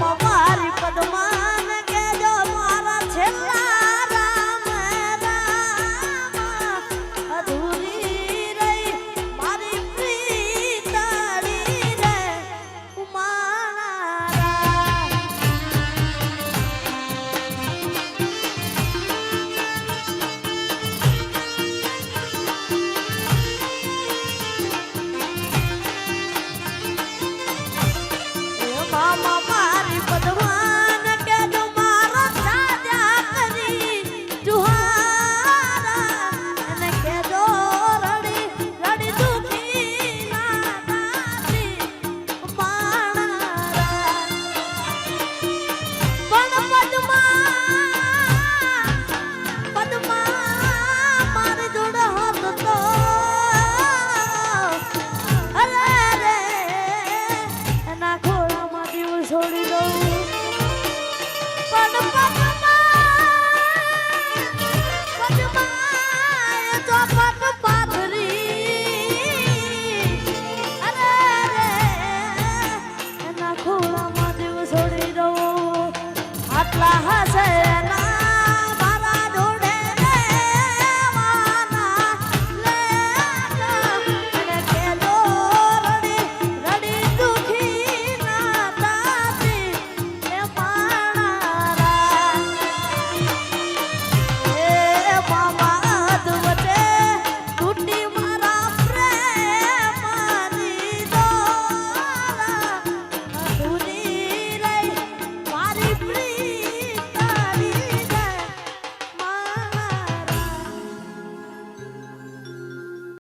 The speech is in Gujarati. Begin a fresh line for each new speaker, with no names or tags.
mama. છોડી દઉં. ખોળામાં દેવ છોડી દઉં. આટલા હશે